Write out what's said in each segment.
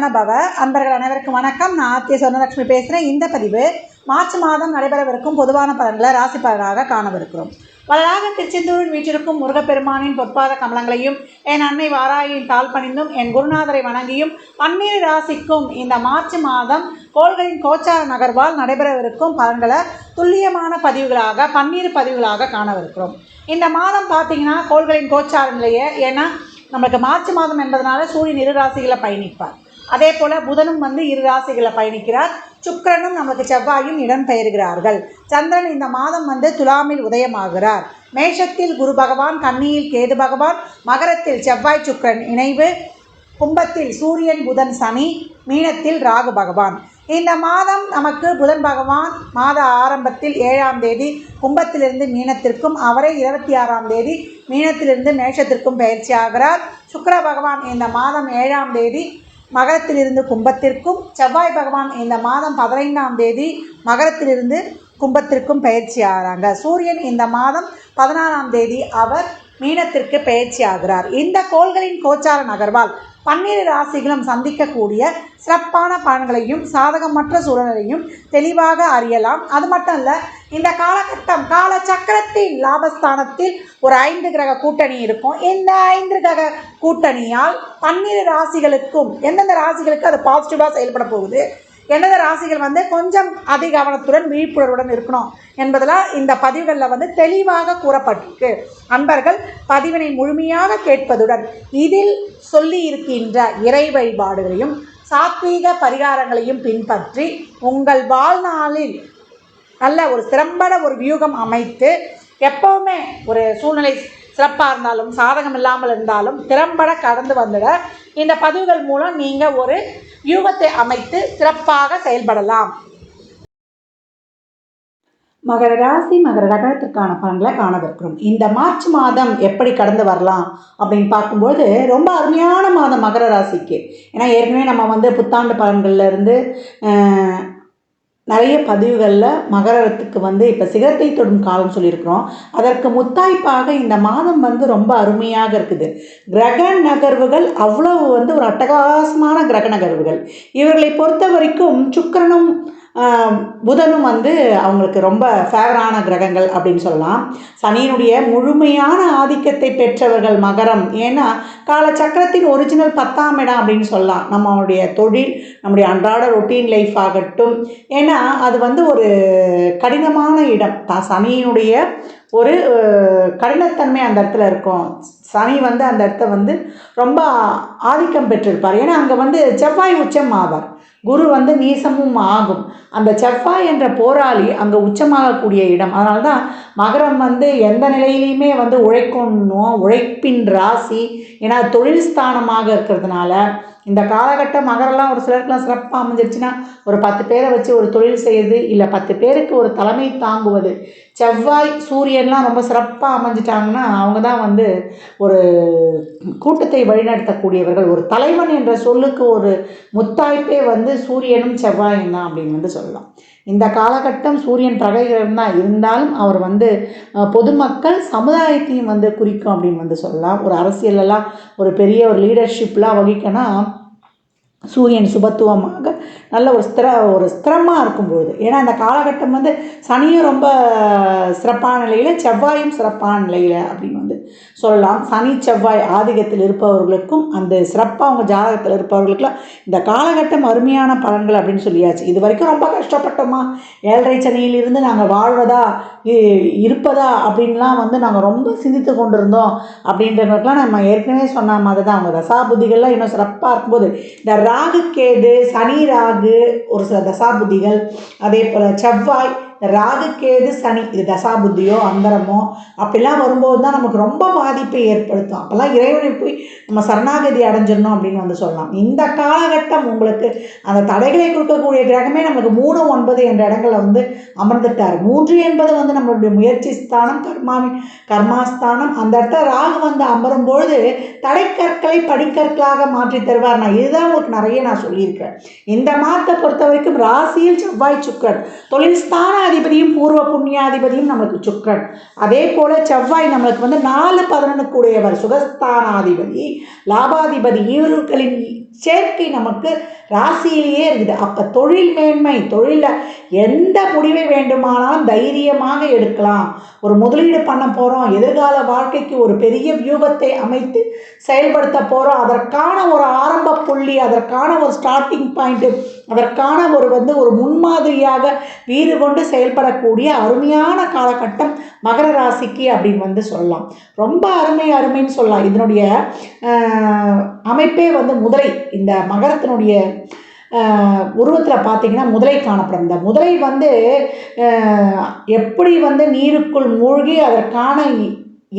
சரவணபவ அன்பர்கள் அனைவருக்கும் வணக்கம். நான் ஆத்திய சொர்ணலட்சுமி பேசுகிறேன் இந்த பதிவு மார்ச் மாதம் நடைபெறவிருக்கும் பொதுவான பலன்களை ராசி பலனாக காணவிருக்கிறோம். வளராக திருச்செந்தூரில் வீற்றிருக்கும் முருகப்பெருமானின் பொற்பாத கமலங்களையும் என் அன்னை வாராயின் தாழ் பணிந்தும் என் குருநாதரை வணங்கியும் பன்னிரு ராசிக்கும் இந்த மார்ச் மாதம் கோள்களின் கோச்சார நகர்வால் நடைபெறவிருக்கும் பலன்களை துல்லியமான பதிவுகளாக பன்னீர் பதிவுகளாக காணவிருக்கிறோம். இந்த மாதம் பார்த்தீங்கன்னா கோள்களின் கோச்சார நிலையை ஏன்னா நம்மளுக்கு மார்ச் மாதம் என்பதனால சூரியன் இரு ராசிகளை பயணிப்பார். அதே போல் புதனும் வந்து இரு ராசிகளை பயணிக்கிறார். சுக்கரனும் நமக்கு செவ்வாயும் இடம் பெயர்கிறார்கள். சந்திரன் இந்த மாதம் வந்து துலாமில் உதயமாகிறார். மேஷத்தில் குரு பகவான் கன்னியில் கேது பகவான் மகரத்தில் செவ்வாய் சுக்கிரன் இணைவு கும்பத்தில் சூரியன் புதன் சனி மீனத்தில் ராகு பகவான். இந்த மாதம் நமக்கு புதன் பகவான் மாத ஆரம்பத்தில் ஏழாம் தேதி கும்பத்திலிருந்து மீனத்திற்கும் அவரே இருபத்தி ஆறாம் தேதி மீனத்திலிருந்து மேஷத்திற்கும் பயிற்சி ஆகிறார். சுக்கிர பகவான் இந்த மாதம் ஏழாம் தேதி மகரத்திலிருந்து கும்பத்திற்கும் செவ்வாய் பகவான் இந்த மாதம் பதினைந்தாம் தேதி மகரத்திலிருந்து கும்பத்திற்கும் பயிற்சி ஆகிறாங்க. சூரியன் இந்த மாதம் பதினாறாம் தேதி அவர் மீனத்திற்கு பயிற்சி ஆகிறார். இந்த கோள்களின் கோச்சார நகர்வால் பன்னிரு ராசிகளும் சந்திக்கக்கூடிய சிறப்பான பலன்களையும் சாதகமற்ற சூழ்நிலையும் தெளிவாக அறியலாம். அது மட்டும் இல்லை இந்த காலகட்டம் கால சக்கரத்தின் லாபஸ்தானத்தில் ஒரு ஐந்து கிரக கூட்டணி இருக்கும். இந்த ஐந்து கிரக கூட்டணியால்? பன்னிரு ராசிகளுக்கும் எந்தெந்த ராசிகளுக்கு அது பாசிட்டிவாக செயல்பட போகுது? எனது ராசிகள் வந்து கொஞ்சம் அதிக கவனத்துடன் விழிப்புணர்வுடன் இருக்கணும் என்பதெல்லாம் இந்த பதிவுகளில் வந்து தெளிவாக கூறப்பட்டிருக்கு. அன்பர்கள் பதிவினை முழுமையாக கேட்பதுடன் இதில் சொல்லி இருக்கின்ற இறை வழிபாடுகளையும் சாத்வீக பரிகாரங்களையும் பின்பற்றி உங்கள் வாழ்நாளில் நல்ல ஒரு சிறம்பட ஒரு வியூகம் அமைத்து எப்போவுமே ஒரு சூழ்நிலை சிறப்பாக இருந்தாலும் சாதகம் இல்லாமல் இருந்தாலும் திறம்பட கடந்து வந்துட இந்த பதிவுகள் மூலம் நீங்கள் ஒரு வியூகத்தை அமைத்து சிறப்பாக செயல்படலாம். மகர ராசி மகர ரகத்திற்கான பலன்களை காணவிருக்கிறோம். இந்த மார்ச் மாதம் எப்படி கடந்து வரலாம் அப்படின்னு பார்க்கும்போது ரொம்ப அருமையான மாதம் மகர ராசிக்கு. ஏன்னா ஏற்கனவே நம்ம வந்து புத்தாண்டு பலன்கள்லேருந்து நிறைய பதிவுகளில் மகரத்துக்கு வந்து இப்போ சிகரத்தை தொடும் காலம் சொல்லியிருக்கிறோம். அதற்கு முத்தாய்ப்பாக இந்த மாதம் வந்து ரொம்ப அருமையாக இருக்குது. கிரக நகர்வுகள் அவ்வளவு வந்து ஒரு அட்டகாசமான கிரக நகர்வுகள். இவர்களை பொறுத்த வரைக்கும் சுக்கிரனும் புதனும் வந்து அவங்களுக்கு ரொம்ப ஃபேவரான கிரகங்கள் அப்படின்னு சொல்லலாம். சனியினுடைய முழுமையான ஆதிக்கத்தை பெற்றவர்கள் மகரம். ஏன்னா காலச்சக்கரத்தின் ஒரிஜினல் பத்தாம் இடம் அப்படின்னு சொல்லலாம். நம்மளுடைய தொழில் நம்முடைய அன்றாட ரொட்டீன் லைஃப் ஆகட்டும். ஏன்னா அது வந்து ஒரு கடினமான இடம். த சனியினுடைய ஒரு கடினத்தன்மை அந்த இடத்துல இருக்கும். சனி வந்து அந்த இடத்த வந்து ரொம்ப ஆதிக்கம் பெற்றிருப்பார். ஏன்னா அங்கே வந்து செவ்வாய் உச்சம் ஆவார். குரு வந்து நீசமும் ஆகும். அந்த செவ்வாய் என்ற போராளி அங்கே உச்சமாகக்கூடிய இடம். அதனால தான் மகரம் வந்து எந்த நிலையிலையுமே வந்து உழைக்கணும் உழைப்பின் ராசி. ஏன்னா தொழில் ஸ்தானமாக இருக்கிறதுனால இந்த காலகட்டம் மகரெல்லாம் ஒரு சிலருக்குலாம் சிறப்பாக அமைஞ்சிருச்சுன்னா ஒரு பத்து பேரை வச்சு ஒரு தொழில் செய்யுது இல்லை பத்து பேருக்கு ஒரு தலைமை தாங்குவது. செவ்வாய் சூரியன்லாம் ரொம்ப சிறப்பாக அமைஞ்சிட்டாங்கன்னா அவங்க தான் வந்து ஒரு கூட்டத்தை வழிநடத்தக்கூடியவர்கள். ஒரு தலைவன் என்ற சொல்லுக்கு ஒரு முத்தாய்ப்பே வந்து சூரியனும் செவ்வாயும் தான் அப்படின்னு வந்து சொல்லலாம். இந்த காலகட்டம் சூரியன் பிரகைகிரகம் தான் இருந்தாலும் அவர் வந்து பொதுமக்கள் சமுதாயத்தையும் வந்து குறிக்கும் அப்படின்னு வந்து சொல்லலாம். ஒரு அரசியலெல்லாம் ஒரு பெரிய ஒரு லீடர்ஷிப்லாம் வகிக்கணும் சூரியன் சுபத்துவமாக நல்ல ஒரு ஸ்திர ஒரு ஸ்திரமாக இருக்கும்பொழுது. ஏன்னா அந்த காலகட்டம் வந்து சனியும் ரொம்ப சிறப்பான நிலையில் செவ்வாயும் சிறப்பான நிலையில் அப்படின்னு வந்து சொல்லலாம். சனி செவ்வாய் ஆதிக்கத்தில் இருப்பவர்களுக்கும் அந்த சிறப்பாக அவங்க ஜாதகத்தில் இருப்பவர்களுக்கெல்லாம் இந்த காலகட்டம் அருமையான பலன்கள் அப்படின்னு சொல்லியாச்சு. இது வரைக்கும் ரொம்ப கஷ்டப்பட்டோமா? ஏழரை சனியிலிருந்து நாங்கள் வாழ்வதா? இ- இருப்பதா? அப்படின்லாம் வந்து நாங்கள் ரொம்ப சிந்தித்து கொண்டிருந்தோம். அப்படின்றவங்களுக்குலாம் நம்ம ஏற்கனவே சொன்ன மாதிரி தான் அவங்க தசாபுதிகள்லாம் இன்னும் சிறப்பாக இருக்கும்போது இந்த ராகு கேது சனி ராகு ஒரு சில தசாபுதிகள் அதே போல் செவ்வாய் ராகுக்கேது சனி இது தசாபுத்தியோ அந்தரமோ அப்படிலாம் வரும்போது தான் நமக்கு ரொம்ப பாதிப்பை ஏற்படுத்தும். அப்போல்லாம் இறைவனை போய் நம்ம சரணாகதி அடைஞ்சிடணும் அப்படின்னு வந்து சொல்லலாம். இந்த காலகட்டம் உங்களுக்கு அந்த தடைகளை கொடுக்கக்கூடிய கிரகமே நமக்கு மூணு ஒன்பது என்ற இடங்களில் வந்து அமர்ந்துட்டார். மூன்று என்பது வந்து நம்மளுடைய முயற்சி ஸ்தானம் கர்மாமி கர்மாஸ்தானம். அந்த இடத்துல ராகு வந்து அமரும் பொழுது தடைக்கற்களை படிக்கற்களாக மாற்றி தருவார். நான் இதுதான் உங்களுக்கு நிறைய நான் சொல்லியிருக்கேன். இந்த மாதத்தை பொறுத்த வரைக்கும் ராசியில் செவ்வாய் சுக்கரன். தொழில் ஸ்தான அதிபதியும் பூர்வ புண்ணியாதிபதியும் நம்மளுக்கு சுக்கரன். அதே போல் செவ்வாய் நம்மளுக்கு வந்து நாலு பதினொன்னுக்குடையவர் சுகஸ்தானாதிபதி. லாபாதிபதி இவர்களின் சேர்க்கை நமக்கு ராசியிலேயே இருக்குது. அப்போ தொழில் மேன்மை தொழிலில் எந்த முடிவை வேண்டுமானாலும் தைரியமாக எடுக்கலாம். ஒரு முதலீடு பண்ண போகிறோம் எதிர்கால வாழ்க்கைக்கு ஒரு பெரிய வியூகத்தை அமைத்து செயல்படுத்த போகிறோம் அதற்கான ஒரு ஆரம்ப புள்ளி அதற்கான ஒரு ஸ்டார்டிங் பாயிண்ட்டு அதற்கான ஒரு வந்து ஒரு முன்மாதிரியாக வீறு கொண்டு செயல்படக்கூடிய அருமையான காலகட்டம் மகர ராசிக்கு அப்படின்னு வந்து சொல்லலாம். ரொம்ப அருமை அருமைன்னு சொல்லலாம். இதனுடைய அமைப்பே வந்து முதலை. இந்த மகரத்தினுடைய உருவத்தில் பார்த்தீங்கன்னா முதலை காணப்படும். இந்த முதலை வந்து எப்படி வந்து நீருக்குள் மூழ்கி அதற்கான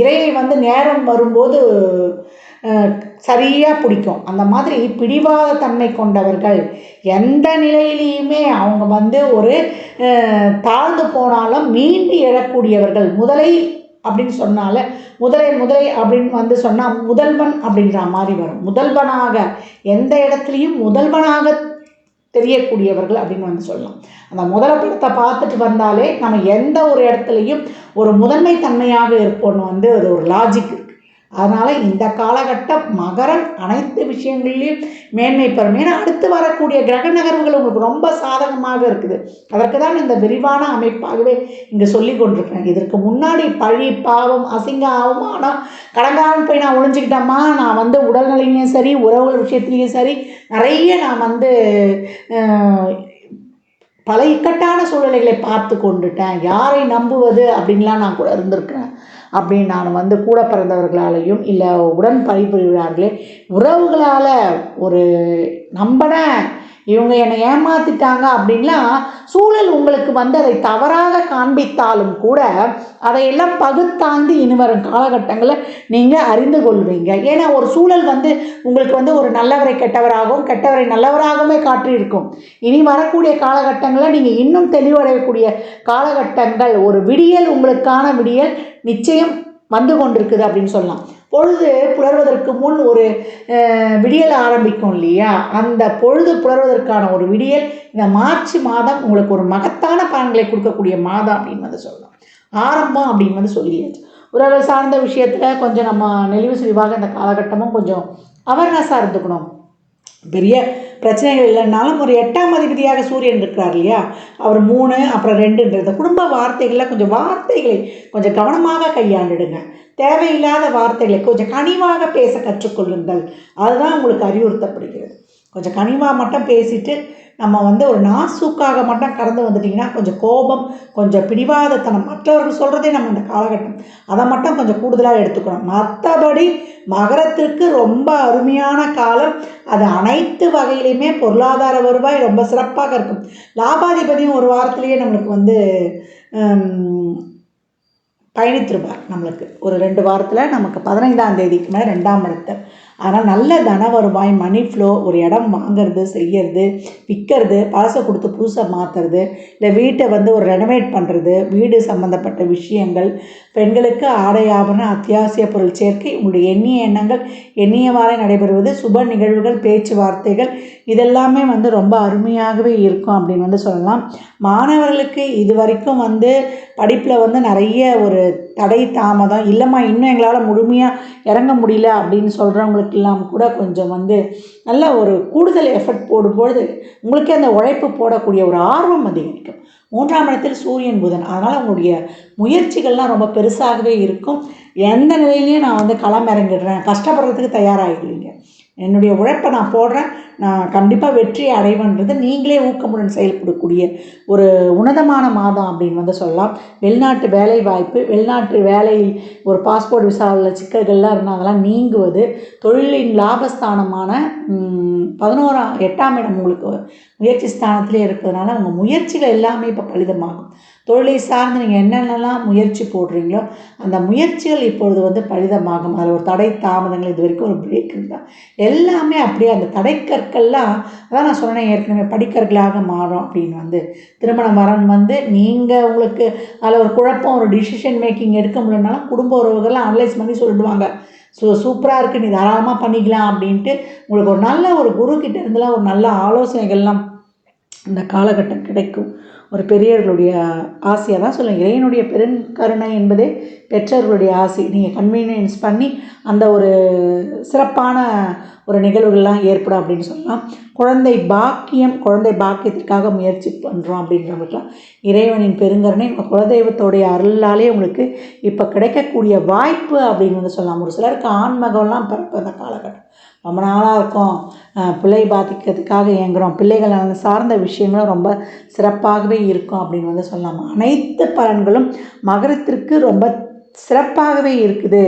இரையை வந்து நேரம் வரும்போது சரியாக பிடிக்கும். அந்த மாதிரி பிடிவாத தன்மை கொண்டவர்கள் எந்த நிலையிலையுமே அவங்க வந்து ஒரு தாழ்ந்து போனாலும் மீண்டு எழக்கூடியவர்கள். முதலை அப்படின்னு சொன்னால முதலை முதலை அப்படின்னு வந்து சொன்னால் முதல்வன் அப்படின்ற மாதிரி வரும். முதல்வனாக எந்த இடத்துலையும் முதல்வனாக தெரியக்கூடியவர்கள் அப்படின்னு வந்து சொல்லலாம். அந்த முதல படத்தை பார்த்துட்டு வந்தாலே நம்ம எந்த ஒரு இடத்துலையும் ஒரு முதன்மை தன்மையாக இருப்போன்னு வந்து அது ஒரு லாஜிக் இருக்குது அதனால் இந்த காலகட்டம் மகரன் அனைத்து விஷயங்கள்லையும் மேன்மை பெறும். ஏன்னா அடுத்து வரக்கூடிய கிரக நகர்வுகள் உங்களுக்கு ரொம்ப சாதகமாக இருக்குது. அதற்கு தான் இந்த விரிவான அமைப்பாகவே இங்கே சொல்லி கொண்டிருக்கிறேன். இதற்கு முன்னாடி பழி பாவம் அசிங்க ஆனால் கடங்காமல் போய் நான் ஒளிஞ்சுக்கிட்டேம்மா நான் வந்து உடல்நிலையிலையும் சரி உறவுகள் விஷயத்துலேயும் சரி நிறைய நான் வந்து பல இக்கட்டான சூழ்நிலைகளை பார்த்து கொண்டுட்டேன். யாரை நம்புவது அப்படின்லாம் நான் கூட இருந்திருக்கிறேன். அப்படின்னு நான் வந்து கூட பிறந்தவர்களாலையும் இல்லை உடன் பணிபுரிகிறார்களே உறவுகளால் ஒரு நம்பினேன் இவங்க என்னை ஏமாத்திட்டாங்க அப்படின்லாம் சூழல் உங்களுக்கு வந்து அதை தவறாக காண்பித்தாலும் கூட அதையெல்லாம் பகுத்தாந்து இனி வரும் காலகட்டங்களில் நீங்கள் அறிந்து கொள்வீங்க. ஏன்னா ஒரு சூழல் வந்து உங்களுக்கு வந்து ஒரு நல்லவரை கெட்டவராகவும் கெட்டவரை நல்லவராகவுமே காற்றிருக்கும் இனி வரக்கூடிய காலகட்டங்களில் நீங்கள் இன்னும் தெளிவடையக்கூடிய காலகட்டங்கள் ஒரு விடியல் உங்களுக்கான விடியல் நிச்சயம் வந்து கொண்டிருக்குது அப்படின்னு சொல்லலாம். பொழுது புலர்வதற்கு முன் ஒரு விடியல் ஆரம்பிக்கும் இல்லையா? அந்த பொழுது புலர்வதற்கான ஒரு விடியல் இந்த மார்ச் மாதம் உங்களுக்கு ஒரு மகத்தான பலன்களை கொடுக்கக்கூடிய மாதம் அப்படின்னு வந்து சொல்லலாம். ஆரம்பம் அப்படின்னு வந்து சொல்லியாச்சு. உறவுகள் சார்ந்த விஷயத்தில் கொஞ்சம் நம்ம நெளிவு சுழிவாக இந்த காலகட்டமும் கொஞ்சம் அவேர்னஸாக இருந்துக்கணும். பெரிய பிரச்சனைகள் இல்லைன்னாலும் ஒரு எட்டாம் அதிபதியாக சூரியன் இருக்கிறார் இல்லையா? அவர் மூணு அப்புறம் ரெண்டுன்றது குடும்ப வார்த்தைகளில் கொஞ்சம் வார்த்தைகளை கொஞ்சம் கவனமாக கையாண்டுடுங்க. தேவையில்லாத வார்த்தைகளை கொஞ்சம் கனிவாக பேச கற்றுக்கொள்ளுங்கள். அதுதான் உங்களுக்கு அறிவுறுத்தப்படுகிறது. கொஞ்சம் கனிவாக மட்டும் பேசிட்டு நம்ம வந்து ஒரு நாசூக்காக மட்டும் கடந்து வந்துட்டிங்கன்னா கொஞ்சம் கோபம் கொஞ்சம் பிடிவாதத்தனம் மற்றவர்கள் சொல்கிறதே நம்ம இந்த காலகட்டம். அதை மட்டும் கொஞ்சம் கூடுதலாக எடுத்துக்கணும். மற்றபடி மகரத்திற்கு ரொம்ப அருமையான காலம். அது அனைத்து வகையிலையுமே பொருளாதார வருவாய் ரொம்ப சிறப்பாக இருக்கும். லாபாதிபதியும் ஒரு வாரத்திலேயே நம்மளுக்கு வந்து பயணித்திருப்பார் நம்மளுக்கு. ஒரு ரெண்டு வாரத்தில் நமக்கு பதினைந்தாம் தேதிக்கு மேலே ரெண்டாம் இடத்தை. ஆனால் நல்ல தன வருவாய் மணி ஃப்ளோ ஒரு இடம் வாங்குறது செய்யறது விற்கிறது பழசை கொடுத்து புதுசை மாற்றுறது இல்லை வீட்டை வந்து ஒரு ரெனோவேட் பண்ணுறது வீடு சம்மந்தப்பட்ட விஷயங்கள் பெண்களுக்கு ஆடை ஆபரண அத்தியாவசிய பொருள் சேர்க்கை உங்களுடைய எண்ணிய எண்ணங்கள் எண்ணியவாறே நடைபெறுவது சுப நிகழ்வுகள் பேச்சுவார்த்தைகள் இதெல்லாமே வந்து ரொம்ப அருமையாகவே இருக்கும் அப்படின்னு வந்து சொல்லலாம். மாணவர்களுக்கு இது வரைக்கும் வந்து படிப்பில் வந்து நிறைய ஒரு தடை தாமதம். இல்லைம்மா இன்னும் எங்களால் முழுமையாக இறங்க முடியல அப்படின்னு சொல்கிறவங்களுக்கு எல்லாம் கூட கொஞ்சம் வந்து நல்ல ஒரு கூடுதல் எஃபர்ட் போடும்பொழுது உங்களுக்கே அந்த உழைப்பு போடக்கூடிய ஒரு ஆர்வம் அதிகரிக்கும். மூன்றாம் இடத்தில் சூரியன் புதன். அதனால் உங்களுடைய முயற்சிகள்லாம் ரொம்ப பெருசாகவே இருக்கும். எந்த நிலையிலையும் நான் வந்து களம் இறங்கிடுறேன். கஷ்டப்படுறதுக்கு தயாராகிடுவீங்க என்னுடைய உழைப்பை நான் போடுறேன். நான் கண்டிப்பாக வெற்றி அடைவேன்றது நீங்களே ஊக்கமுடன் செயல்படக்கூடிய ஒரு உன்னதமான மாதம் அப்படின்னு வந்து சொல்லலாம். வெளிநாட்டு வேலை வாய்ப்பு வெளிநாட்டு வேலை ஒரு பாஸ்போர்ட் விசாவில் சிக்கல்கள்லாம் இருந்தால் அதெல்லாம் நீங்குவது தொழிலின் லாபஸ்தானமான பதினோராம் எட்டாம் இடம் உங்களுக்கு முயற்சி ஸ்தானத்திலே இருக்கிறதுனால உங்கள் முயற்சிகள் எல்லாமே இப்போ பலிதமாகும். தொழிலை சார்ந்து நீங்கள் என்னென்னலாம் முயற்சி போடுறீங்களோ அந்த முயற்சிகள் இப்பொழுது வந்து பலிதமாகும். அதில் ஒரு தடை தாமதங்கள் இது வரைக்கும் ஒரு பிரேக் இருந்தால் எல்லாமே அப்படியே அந்த தடைக்கற்கள்லாம் அதான் நான் சொன்னேன் ஏற்கனவே படிக்கற்களாக மாறும் அப்படின்னு வந்து. திருமண வரன் வந்து நீங்கள் உங்களுக்கு அதில் ஒரு குழப்பம் ஒரு டிசிஷன் மேக்கிங் எடுக்க முடியலனாலும் குடும்ப உறவுகள்லாம் அனலைஸ் பண்ணி சொல்லிடுவாங்க. ஸோ சூப்பராக இருக்குது நீ தாராளமாக பண்ணிக்கலாம் அப்படின்ட்டு உங்களுக்கு ஒரு நல்ல ஒரு குரு கிட்டே இருந்தெல்லாம் ஒரு நல்ல ஆலோசனைகள்லாம் இந்த காலகட்டம் கிடைக்கும். ஒரு பெரியவர்களுடைய ஆசையாக தான் சொல்லுவேன். இறைவனுடைய பெருங்கருணை என்பதே பெற்றோர்களுடைய ஆசை. நீங்கள் கன்வீனியன்ஸ் பண்ணி அந்த ஒரு சிறப்பான ஒரு நிகழ்வுகள்லாம் ஏற்படும் அப்படின்னு சொல்லலாம். குழந்தை பாக்கியம் குழந்தை பாக்கியத்திற்காக முயற்சி பண்ணுறோம் அப்படின்றவங்களுக்குலாம் இறைவனின் பெருங்கருணை உங்கள் குலதெய்வத்தோடைய அருளாலே உங்களுக்கு இப்போ கிடைக்கக்கூடிய வாய்ப்பு அப்படின்னு வந்து சொல்லலாம். ஒரு சிலருக்கு ஆண்மகம்லாம் பிறப்பு அந்த காலகட்டம். ரொம்ப நாளாக இருக்கும். பிள்ளை பாதிக்கிறதுக்காக இயங்குகிறோம் பிள்ளைகள் சார்ந்த விஷயங்களும் ரொம்ப சிறப்பாகவே இருக்கும் அப்படின்னு வந்து சொல்லலாம். அனைத்து பலன்களும் மகரத்திற்கு ரொம்ப சிறப்பாகவே இருக்குது.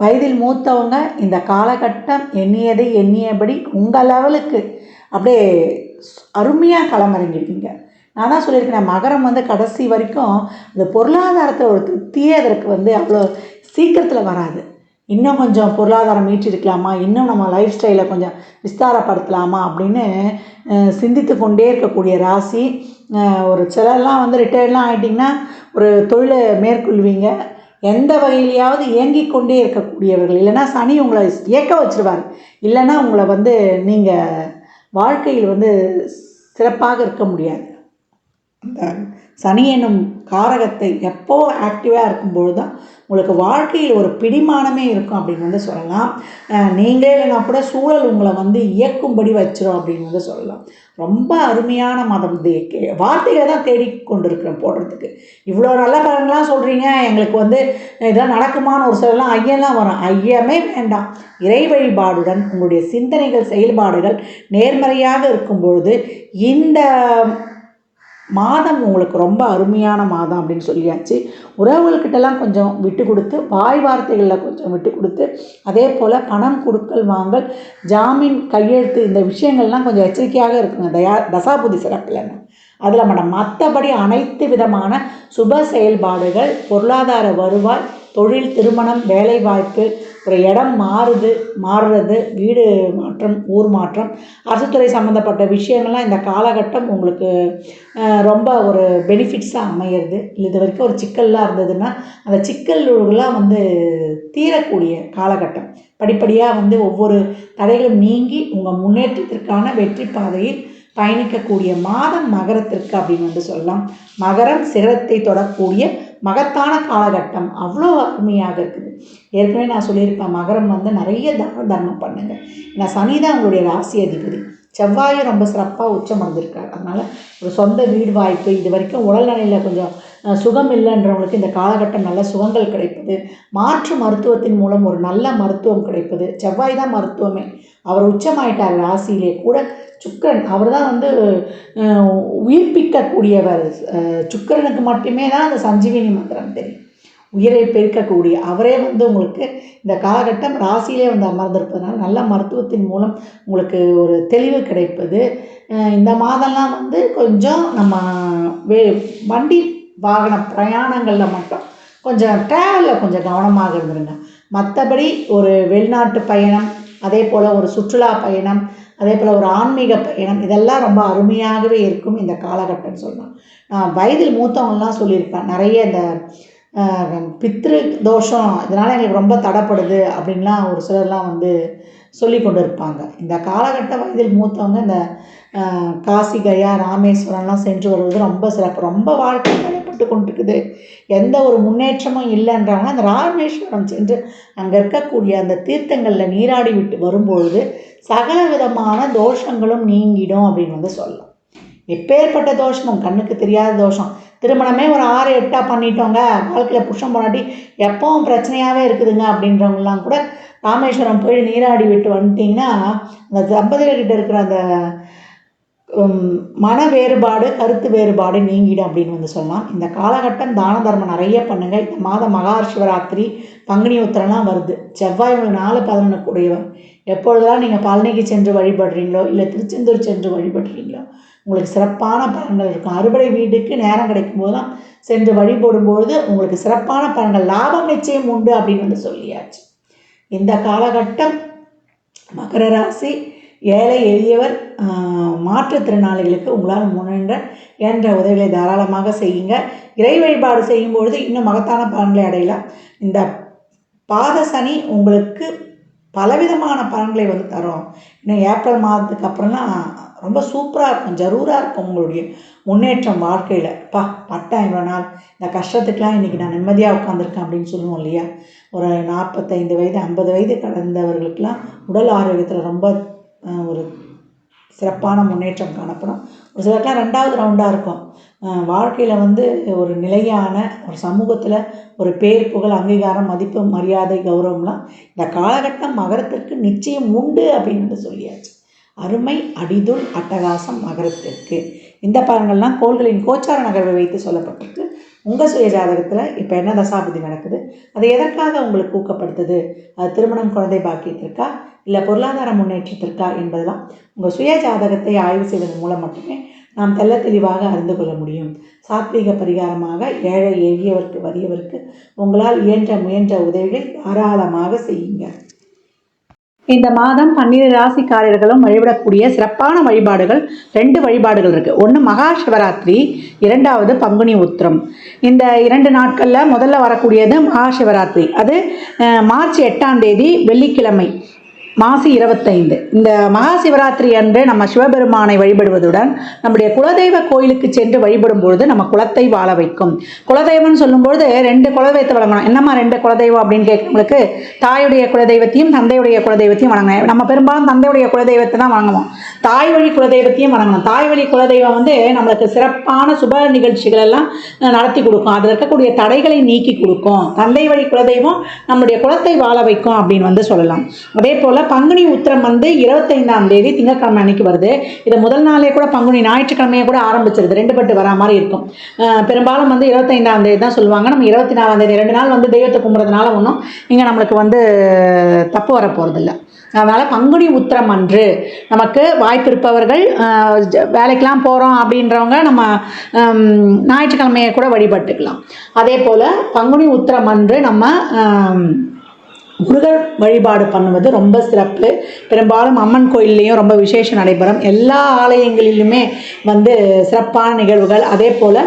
வயதில் மூத்தவங்க இந்த காலகட்டம் எண்ணியதை எண்ணியபடி உங்கள் லெவலுக்கு அப்படியே அருமையாக களமிறங்கிருக்கீங்க நான் தான் சொல்லியிருக்கேன் மகரம் வந்து கடைசி வரைக்கும் இந்த பொருளாதாரத்தை ஒரு திருப்தியே அதற்கு வந்து அவ்வளோ சீக்கிரத்தில் வராது. இன்னும் கொஞ்சம் பொருளாதாரம் மீட்டிருக்கலாமா இன்னும் நம்ம லைஃப் ஸ்டைலை கொஞ்சம் விஸ்தாரப்படுத்தலாமா? அப்படின்னு சிந்தித்து கொண்டே இருக்கக்கூடிய ராசி ஒரு சிலர்லாம் வந்து ரிட்டையர்ட்லாம் ஆகிட்டிங்கன்னா ஒரு தொழிலை மேற்கொள்வீங்க. எந்த வகையிலையாவது இயங்கிக் கொண்டே இருக்கக்கூடியவர்கள். இல்லைன்னா சனி உங்களை இயக்க வச்சிருவார். இல்லைன்னா உங்களை வந்து நீங்கள் வாழ்க்கையில் வந்து சிறப்பாக இருக்க முடியாது. அந்த சனி என்னும் காரகத்தை எப்போ ஆக்டிவாக இருக்கும்பொழுது தான் உங்களுக்கு வாழ்க்கையில் ஒரு பிடிமானமே இருக்கும் அப்படின்னு வந்து சொல்லலாம். நீங்களே இல்லைனா கூட சூழல் உங்களை வந்து இயக்கும்படி வச்சிரும் அப்படின்னு வந்து சொல்லலாம். ரொம்ப அருமையான மதம் இது. கே- வார்த்தைகளை தான் தேடிக்கொண்டிருக்கிறேன் போடுறதுக்கு. இவ்வளோ நல்ல பலன்லாம் சொல்கிறீங்க எங்களுக்கு வந்து இதெல்லாம் நடக்குமான்னு ஒரு சிலர்லாம் ஐயெல்லாம் வரும். ஐயமே வேண்டாம். இறை வழிபாடுடன் உங்களுடைய சிந்தனைகள் செயல்பாடுகள் நேர்மறையாக இருக்கும் பொழுது இந்த மாதம் உங்களுக்கு ரொம்ப அருமையான மாதம் அப்படின்னு சொல்லியாச்சு. உறவுகள்கிட்டலாம் கொஞ்சம் விட்டு கொடுத்து வாய் வார்த்தைகளில் கொஞ்சம் விட்டு கொடுத்து அதே போல் பணம் கொடுக்கல் வாங்கல் ஜாமீன் கையெழுத்து இந்த விஷயங்கள்லாம் கொஞ்சம் எச்சரிக்கையாக இருக்குங்க. தயா தசாபுதி சிறப்பில்லைன்னு அதில் மேடம் மற்றபடி அனைத்து விதமான சுப செயல்பாடுகள் பொருளாதார வருவாய் தொழில் திருமணம் வேலைவாய்ப்பு ஒரு இடம் மாறுது மாறுறது வீடு மாற்றம் ஊர் மாற்றம் அரசுத்துறை சம்மந்தப்பட்ட விஷயங்கள்லாம் இந்த காலகட்டம் உங்களுக்கு ரொம்ப ஒரு பெனிஃபிட்ஸாக அமையிறது. இது வரைக்கும் ஒரு சிக்கல்லாம் இருந்ததுன்னா அந்த சிக்கல்கள்லாம் வந்து தீரக்கூடிய காலகட்டம். படிப்படியாக வந்து ஒவ்வொரு தடைகளும் நீங்கி உங்கள் முன்னேற்றத்திற்கான வெற்றி பாதையில் பயணிக்கக்கூடிய மாதம் மகரத்திற்கு அப்படின்னு வந்து சொல்லலாம். மகரம் சிகரத்தை தொடக்கூடிய மகத்தான காலகட்டம். அவ்வளோ அருமையாக இருக்குது. ஏற்கனவே நான் சொல்லியிருப்பேன் மகரம் வந்து நிறைய தான தர்மம் பண்ணுங்க. ஏன்னா சனி தான் உங்களுடைய ராசி அதிபதி. செவ்வாயும் ரொம்ப சிறப்பாக உச்சம் வந்திருக்கார் அதனால் ஒரு சொந்த வீடு வாய்ப்பு இது வரைக்கும் உடல்நிலையில் கொஞ்சம் சுகம் இல்லைன்றவங்களுக்கு இந்த காலகட்டம் நல்ல சுகங்கள் கிடைப்பது. மாற்று மருத்துவத்தின் மூலம் ஒரு நல்ல மருத்துவம் கிடைப்பது. செவ்வாய் தான் மருத்துவமே. அவர் உச்சமாயிட்டார் ராசியிலே கூட. சுக்கரன் அவர் தான் வந்து உயிர்ப்பிக்கக்கூடியவர். சுக்கரனுக்கு சுக்கிரனுக்கு மட்டுமே தான் அந்த சஞ்சீவினி மந்திரம் தெரியும். உயிரை பெருக்கக்கூடிய அவரே வந்து உங்களுக்கு இந்த காலகட்டம் ராசியிலே வந்து அமர்ந்திருப்பதனால நல்ல மருத்துவத்தின் மூலம் உங்களுக்கு ஒரு தெளிவு கிடைப்பது. இந்த மாதம்லாம் வந்து கொஞ்சம் நம்ம வே வண்டி வாகன பிரயாணங்களில் மட்டும் கொஞ்சம் ட்ராவலில் கொஞ்சம் கவனமாக இருந்துருங்க. மற்றபடி ஒரு வெளிநாட்டு பயணம் அதே போல் ஒரு சுற்றுலா பயணம் அதே போல் ஒரு ஆன்மீக பயணம் இதெல்லாம் ரொம்ப அருமையாகவே இருக்கும் இந்த காலகட்டம்னு சொல்லலாம். நான் வயதில் மூத்தவங்கள்லாம் சொல்லியிருப்பேன் நிறைய இந்த பித்ரு தோஷம் இதனால் எங்களுக்கு ரொம்ப தடைப்படுது அப்படின்லாம் ஒரு சிலர்லாம் வந்து சொல்லி கொண்டு இருப்பாங்க இந்த காலகட்ட வயதில் மூத்தவங்க இந்த காசி கயா ராமேஸ்வரம்லாம் சென்று வருவது ரொம்ப சிறப்பு. ரொம்ப வாழ்க்கை கஷ்டப்பட்டு கொண்டிருக்குது. எந்த ஒரு முன்னேற்றமும் இல்லைன்றவங்க அந்த ராமேஸ்வரம் சென்று அங்கே இருக்கக்கூடிய அந்த தீர்த்தங்களில் நீராடி விட்டு வரும்பொழுது சகல விதமான தோஷங்களும் நீங்கிடும் அப்படின்னு வந்து சொல்லலாம் எப்பேற்பட்ட தோஷமும் கண்ணுக்கு தெரியாத தோஷம். திருமணமே ஒரு ஆறு எட்டாக பண்ணிட்டோங்க. வாழ்க்கையில் புருஷன் போனாட்டி எப்பவும் பிரச்சனையாகவே இருக்குதுங்க அப்படின்றவங்கலாம் கூட ராமேஸ்வரம் போய் நீராடி விட்டு வந்துட்டிங்கன்னா அந்த தம்பதிகள்கிட்ட இருக்கிற அந்த மன வேறுபாடு கருத்து வேறுபாடு நீங்கிடும் அப்படின்னு வந்து சொல்லலாம் இந்த காலகட்டம் தான தர்மம் நிறைய பண்ணுங்கள் இந்த மாதம் மகா சிவராத்திரி பங்குனி உத்திரம்லாம் வருது. செவ்வாய் நாலு பதினொன்று கூடியவர் எப்பொழுதெல்லாம் நீங்கள் பழனிக்கு சென்று வழிபடுறீங்களோ இல்லை திருச்செந்தூர் சென்று வழிபடுறீங்களோ உங்களுக்கு சிறப்பான பலன்கள் இருக்கும். அறுபடை வீட்டுக்கு நேரம் கிடைக்கும் போதெல்லாம் சென்று வழிபடும்பொழுது உங்களுக்கு சிறப்பான பலன்கள் லாபம் நிச்சயம் உண்டு அப்படின்னு வந்து சொல்லியாச்சு. இந்த காலகட்டம் மகர ராசி ஏழை எளியவர் மாற்றுத்திறனாளிகளுக்கு உங்களால் முன்னின்ற என்ற உதவிகளை தாராளமாக செய்யுங்க. இறை வழிபாடு செய்யும்பொழுது இன்னும் மகத்தான பலன்களை அடையலாம். இந்த பாத சனி உங்களுக்கு பலவிதமான பலன்களை வந்து தரும். இன்னும் ஏப்ரல் மாதத்துக்கு அப்புறம்லாம் ரொம்ப சூப்பராக இருக்கும் ஜரூராக இருக்கும் உங்களுடைய முன்னேற்றம் வாழ்க்கையில். பா பட்டேன் இவ்வளோ நாள் இந்த கஷ்டத்துக்கெலாம் இன்றைக்கி நான் நிம்மதியாக உட்காந்துருக்கேன் அப்படின்னு சொல்லுவோம் இல்லையா? ஒரு நாற்பத்தைந்து வயது ஐம்பது வயது கடந்தவர்களுக்கெலாம் உடல் ஆரோக்கியத்தில் ரொம்ப ஒரு சிறப்பான முன்னேற்றம் காணப்படும். ஒரு சிலருக்குலாம் ரெண்டாவது ரவுண்டாக இருக்கும். வாழ்க்கையில் வந்து ஒரு நிலையான ஒரு சமூகத்தில் ஒரு பேர் புகழ் அங்கீகாரம் மதிப்பு மரியாதை கௌரவம்லாம் இந்த காலகட்டம் மகரத்திற்கு நிச்சயம் உண்டு அப்படின்னு வந்து சொல்லியாச்சு. அருமை அடிதுள் அட்டகாசம் மகரத்திற்கு. இந்த பலன்கள்லாம் கோள்களின் கோச்சார நகர்வை வைத்து சொல்லப்பட்டிருக்கு. உங்கள் சுய ஜாதகத்தில் இப்போ என்ன தசாபதி நடக்குது? அது எதற்காக உங்களுக்கு ஊக்கப்படுத்துது? அது திருமணம் குழந்தை பாக்கியத்திற்கா? இல்லை பொருளாதார முன்னேற்றத்திற்கா என்பதெல்லாம் உங்கள் சுய ஜாதகத்தை ஆய்வு செய்வதன் மூலம் மட்டுமே நாம் தெல்ல தெளிவாக அறிந்து கொள்ள முடியும். சாத்வீக பரிகாரமாக ஏழை எளியவருக்கு வறியவருக்கு உங்களால் இயன்ற முயன்ற உதவிகளை தாராளமாக செய்யுங்க. இந்த மாதம் பன்னிரு ராசிக்காரர்களும் வழிபடக்கூடிய சிறப்பான வழிபாடுகள் ரெண்டு வழிபாடுகள் இருக்குது ஒன்று மகா சிவராத்திரி இரண்டாவது பங்குனி உத்திரம். இந்த இரண்டு நாட்களில் முதல்ல வரக்கூடியது மகா சிவராத்திரி அது அஹ், மார்ச் எட்டாம் தேதி வெள்ளிக்கிழமை. மாசி இருபத்தைந்து. இந்த மகா சிவராத்திரி அன்று நம்ம சிவபெருமானை வழிபடுவதுடன் நம்முடைய குலதெய்வ கோயிலுக்கு சென்று வழிபடும் பொழுது நம்ம குலத்தை வாழ வைக்கும். குலதெய்வம்னு சொல்லும்பொழுது ரெண்டு குலதெய்வத்தை வழங்கணும். என்னம்மா ரெண்டு குலதெய்வம் அப்படின்னு கேட்குறவங்களுக்கு தாயுடைய குலதெய்வத்தையும் தந்தையுடைய குலதெய்வத்தையும் வணங்கணும் நம்ம பெரும்பாலும் தந்தையுடைய குலதெய்வத்தை தான் வணங்குவோம் தாய் வழி குலதெய்வத்தையும் வணங்கணும் தாய் வழி குலதெய்வம் வந்து நம்மளுக்கு சிறப்பான சுப நிகழ்ச்சிகள் எல்லாம் நடத்தி கொடுக்கும். அதில் இருக்கக்கூடிய தடைகளை நீக்கி கொடுக்கும். தந்தை வழி குலதெய்வம் நம்முடைய குலத்தை வாழ வைக்கும் அப்படின்னு வந்து சொல்லலாம். அதே போல் பங்குனி உத்திரம் வந்து இருபத்தைந்தாம் தேதி திங்கட்கிழமை அன்னைக்கு வருது. இதை முதல் நாளே கூட பங்குனி ஞாயிற்றுக்கிழமையே கூட ஆரம்பிச்சிருது. ரெண்டு பட்டு வரா மாதிரி இருக்கும். பெரும்பாலும் வந்து இருபத்தைந்தாம் தேதி தான் சொல்லுவாங்க. நம்ம இருபத்தி நாலாம் தேதி ரெண்டு நாள் வந்து தெய்வத்தை கும்பிட்றதுனால ஒன்றும் இங்கே நம்மளுக்கு வந்து தப்பு வர போகிறதில்ல அதனால் பங்குனி உத்திரம் அன்று நமக்கு வாய்ப்பு இருப்பவர்கள் வேலைக்கெலாம் போகிறோம் அப்படின்றவங்க நம்ம ஞாயிற்றுக்கிழமையை கூட வழிபட்டுக்கலாம். அதே போல் பங்குனி உத்திரம் அன்று நம்ம முருகர் வழிபாடு பண்ணுவது ரொம்ப சிறப்பு. பெரும்பாலும் அம்மன் கோயில்லையும் ரொம்ப விசேஷம் நடைபெறும். எல்லா ஆலயங்களிலுமே வந்து சிறப்பான நிகழ்வுகள். அதே போல்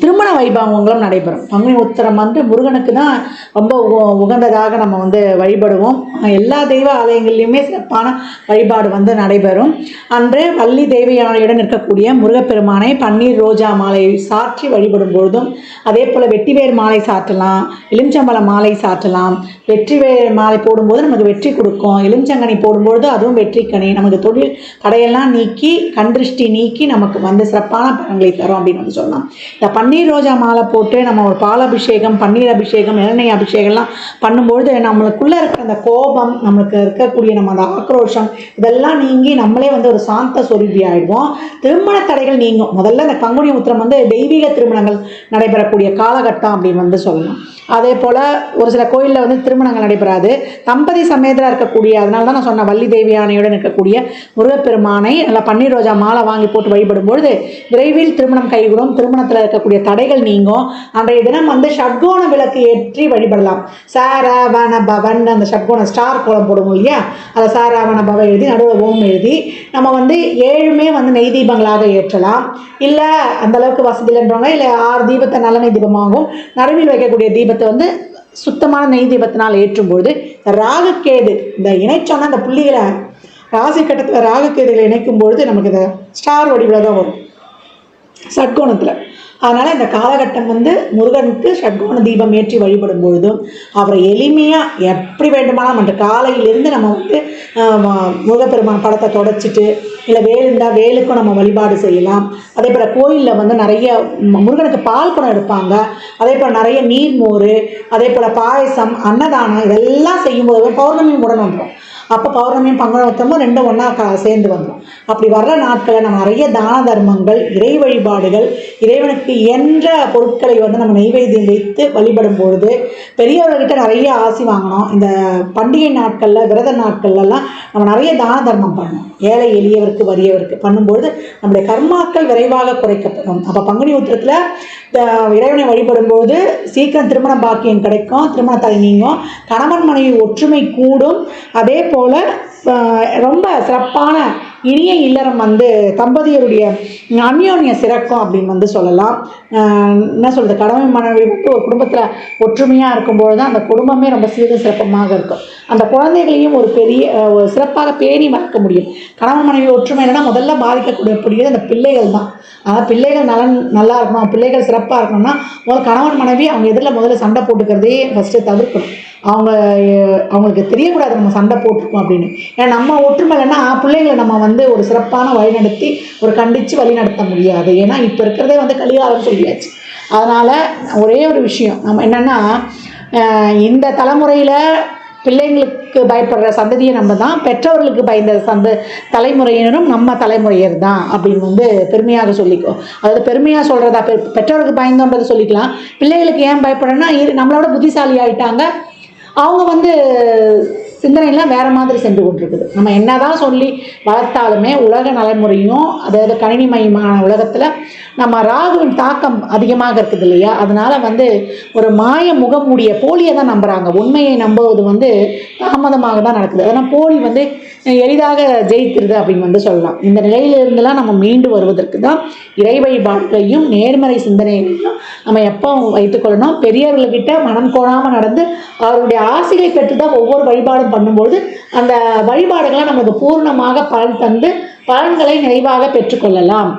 திருமண வைபவங்களும் நடைபெறும். பங்குனி உத்தரம் வந்து முருகனுக்கு தான் ரொம்ப உ- உகந்ததாக நம்ம வந்து வழிபடுவோம். எல்லா தெய்வ ஆலயங்கள்லையுமே சிறப்பான வழிபாடு வந்து நடைபெறும். அன்று வள்ளி தேவியானையுடன் இருக்கக்கூடிய முருகப்பெருமானை பன்னீர் ரோஜா மாலை சாற்றி வழிபடும் பொழுதும் அதே போல் வெட்டிவேர் மாலை சாற்றலாம் எலுமிச்சம்பழம் மாலை சாற்றலாம் வெற்றி மாலை போடும்போது நமக்கு வெற்றி கொடுக்கும். எலுமிச்சங்கனி போடும்பொழுது அதுவும் வெற்றிக்கனி நமக்கு தொழில் தடையெல்லாம் நீக்கி கண்திருஷ்டி நீக்கி நமக்கு வந்து சிறப்பான பலன்களை தரும் அப்படின்னு வந்து சொல்லலாம். இந்த பன்னீர் ரோஜா மாலை போட்டு நம்ம ஒரு பால் அபிஷேகம் பன்னீர் அபிஷேகம் இளநீர் அபிஷேகம்லாம் பண்ணும்பொழுது நம்மளுக்குள்ளே இருக்கிற அந்த கோபம் நம்மளுக்கு இருக்கக்கூடிய நம்ம அந்த ஆக்ரோஷம் இதெல்லாம் நீங்கி நம்மளே வந்து ஒரு சாந்த சொருபி ஆகிடுவோம் திருமண தடைகள் நீங்கும். முதல்ல இந்த பங்குனி உத்திரம் வந்து தெய்வீக திருமணங்கள் நடைபெறக்கூடிய காலகட்டம் அப்படின்னு வந்து சொல்லலாம். அதே போல் ஒரு சில கோயிலில் வந்து திருமணங்கள் நடைபெறாது. தம்பதி சமேதராக இருக்கக்கூடிய அதனால தான் நான் சொன்ன வள்ளி தேவியானையுடன் இருக்கக்கூடிய முருகப்பெருமானை நல்லா பன்னீர் ரோஜா மாலை வாங்கி போட்டு வழிபடும் பொழுது விரைவில் திருமணம் கைகூடும். திருமணத்தில் இருக்கக்கூடிய தடைகள் நீங்கும். அன்றைய தினம் வந்து ஷட்கோண விளக்கு ஏற்றி வழிபடலாம். சாராவண பவன் அந்த ஷட்கோண ஸ்டார் கோலம் போடுவோம் இல்லையா? அதை சாராவண பவன் எழுதி நடுவில் ஓம் எழுதி நம்ம வந்து ஏழுமே வந்து நெய் தீபங்களாக ஏற்றலாம். இல்லை அந்த அளவுக்கு வசதி இல்லைன்றவங்க இல்லை ஆறு தீபத்தை நல்லெண்ணெய் தீபமாகும் நடுவில் வைக்கக்கூடிய தீபத்தை வந்து சுத்தமான நெய் தீபத்தினால் ஏற்றும்பொழுது ராகுக்கேது இந்த இணைச்சோன்னா அந்த புள்ளிகளை ராசி கட்டத்தில் ராகுக்கேதுகளை இணைக்கும் பொழுது நமக்கு இந்த ஸ்டார் வடிவில் தான் வரும். ஷட்கோணத்தில். அதனால் இந்த காலகட்டம் வந்து முருகனுக்கு ஷட்கோண தீபம் ஏற்றி வழிபடும் பொழுதும் அவரை எளிமையாக எப்படி வேண்டுமானாலும் அன்று காலையிலேருந்து நம்ம வந்து முருகப்பெருமான் படத்தை தொடச்சிட்டு இல்லை வேல் இருந்தால் வேலுக்கும் நம்ம வழிபாடு செய்யலாம். அதே போல் கோயிலில் வந்து நிறைய முருகனுக்கு பால் குடம் எடுப்பாங்க. அதே போல் நிறைய நீர்மோர் அதே போல் பாயசம் அன்னதானம் இதெல்லாம் செய்யும்போது பௌர்ணமி உடன் வந்துடும் அப்போ பௌர்ணமியும் பங்குனத்தமும் ரெண்டும் ஒன்றா சேர்ந்து வந்துடும் அப்படி வர்ற நாட்களில் நம்ம நிறைய தான தர்மங்கள் இறை வழிபாடுகள் இறைவனுக்கு என்ற பொருட்களை வந்து நம்ம நெய்வேத்தியம் வைத்து வழிபடும் பொழுது பெரியவர்கிட்ட நிறைய ஆசி வாங்கணும் இந்த பண்டிகை நாட்களில் விரத நாட்கள்லாம் நம்ம நிறைய தான தர்மம் பண்ணணும் ஏழை எளியவருக்கு வறியவருக்கு பண்ணும்பொழுது நம்முடைய கர்மாக்கள் விரைவாக குறைக்கப்படும். அப்போ பங்குனி உத்திரத்தில் இந்த இறைவனை வழிபடும்போது சீக்கிரம் திருமண பாக்கியம் கிடைக்கும் திருமண நீங்கும் கணவன் மனைவி ஒற்றுமை கூடும். அதே போல் ரொம்ப சிறப்பான இனிய இல்லறம் வந்து தம்பதியருடைய அந்யோன்ய சிறக்கும் அப்படின்னு வந்து சொல்லலாம். என்ன சொல்கிறது கடமை மனைவி வந்து ஒரு குடும்பத்தில் ஒற்றுமையாக இருக்கும்போது தான் அந்த குடும்பமே ரொம்ப சீர சிறப்பமாக இருக்கும். அந்த குழந்தைகளையும் ஒரு பெரிய ஒரு சிறப்பாக பேணி மறக்க முடியும். கணவன் மனைவி ஒற்றுமை என்னன்னா முதல்ல பாதிக்கக்கூடிய அந்த பிள்ளைகள் தான் அதாவது பிள்ளைகள் நலன் நல்லா இருக்கணும் பிள்ளைகள் சிறப்பாக இருக்கணும்னா முதல்ல கணவன் மனைவி அவங்க எதிரில் முதல்ல சண்டை போட்டுக்கிறதே ஃபஸ்ட்டு தவிர்க்கணும். அவங்க அவங்களுக்கு தெரியக்கூடாது நம்ம சண்டை போட்டிருக்கோம் அப்படின்னு. ஏன்னா நம்ம ஒற்றுமை இல்லைன்னா பிள்ளைங்களை நம்ம வந்து ஒரு சிறப்பான வழிநடத்தி ஒரு கண்டித்து வழிநடத்த முடியாது. ஏன்னா இப்போ இருக்கிறதே வந்து கலிகாலம் சொல்லியாச்சு. அதனால் ஒரே ஒரு விஷயம். நம்ம என்னென்னா இந்த தலைமுறையில் பிள்ளைங்களுக்கு பயப்படுற சந்ததியை நம்ம தான் பெற்றவர்களுக்கு பயந்த சந்த தலைமுறையினரும் நம்ம தலைமுறையர் தான் அப்படின்னு வந்து பெருமையாக சொல்லிக்கோ. அதாவது பெருமையாக சொல்கிறதா பெ பெற்றோருக்கு பயந்தோன்றது சொல்லிக்கலாம். பிள்ளைகளுக்கு ஏன் பயப்படுறேன்னா நம்மளோட புத்திசாலி ஆயிட்டாங்க அவங்க வந்து சிந்தனைலாம் வேறு மாதிரி சென்று கொண்டிருக்குது. நம்ம என்னதான் சொல்லி வளர்த்தாலுமே உலக நடைமுறையும் அதாவது கணினி மயமான உலகத்தில் நம்ம ராகுவின் தாக்கம் அதிகமாக இருக்குது இல்லையா? அதனால் வந்து ஒரு மாய முகமூடிய போலியை தான் நம்புகிறாங்க உண்மையை நம்புவது வந்து தாமதமாக தான் நடக்குது. அதனால் போலி வந்து எளிதாக ஜெயித்திருது அப்படின்னு வந்து சொல்லலாம். இந்த நிலையிலிருந்துலாம் நம்ம மீண்டு வருவதற்கு தான் இறை வழிபாட்டையும் நேர்மறை சிந்தனைகளையும் நம்ம எப்போ வைத்துக்கொள்ளணும் பெரியவர்கள்கிட்ட மனம் கோணாமல் நடந்து அவருடைய ஆசைகளை பெற்று தான் ஒவ்வொரு வழிபாடும் பண்ணும்போது அந்த வழிபாடுகளை நமக்கு பூர்ணமாக பலன் தந்து பலன்களை நிறைவாக பெற்றுக்கொள்ளலாம்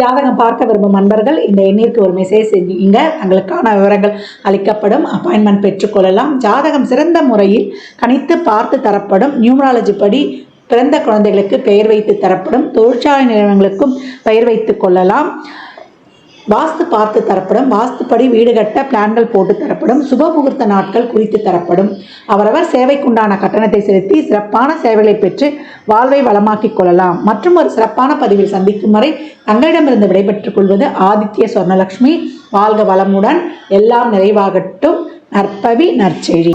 ஜாதகம் பார்க்க விரும்பும் அன்பர்கள் இந்த எண்ணிற்கு ஒரு மெசேஜ் செய்யுங்க. தங்களுக்கான விவரங்கள் அளிக்கப்படும். அப்பாயின்மெண்ட் பெற்றுக்கொள்ளலாம் ஜாதகம் சிறந்த முறையில் கணித்து பார்த்து தரப்படும். நியூமராலஜி படி பிறந்த குழந்தைகளுக்கு பெயர் வைத்து தரப்படும். தொழிற்சாலை நிறுவனங்களுக்கும் பெயர் வைத்து கொள்ளலாம். வாஸ்து பார்த்து தரப்படும் வாஸ்துப்படி வீடு கட்ட பிளான்கள் போட்டு தரப்படும் சுப முகூர்த்த நாட்கள் குறித்து தரப்படும். அவரவர் சேவைக்குண்டான கட்டணத்தை செலுத்தி சிறப்பான சேவைகளை பெற்று வாழ்வை வளமாக்கிக் கொள்ளலாம். மற்றும் ஒரு சிறப்பான பதிவில் சந்திக்கும் வரை தங்களிடமிருந்து விடைபெற்றுக் கொள்வது ஆதித்ய சொர்ணலக்ஷ்மி. வாழ்க வளமுடன். எல்லாம் நிறைவாகட்டும். நற்பவி நற்செழி